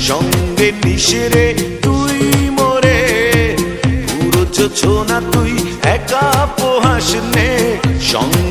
সঙ্গে নিশেরে তুই মরে। পুরো ছোনা তুই একা পোহাস নে। সঙ্গে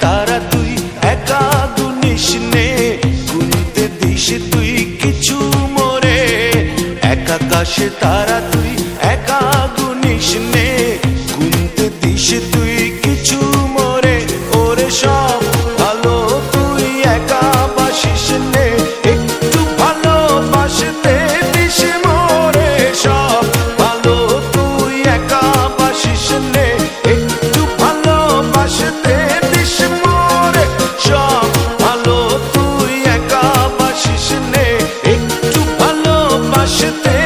তারা তুই, একা গুনিস নে। গুনতে দিস তুই, কিছু মরে। একা কাশে তারা তুই, একা গুনিস hoje tem.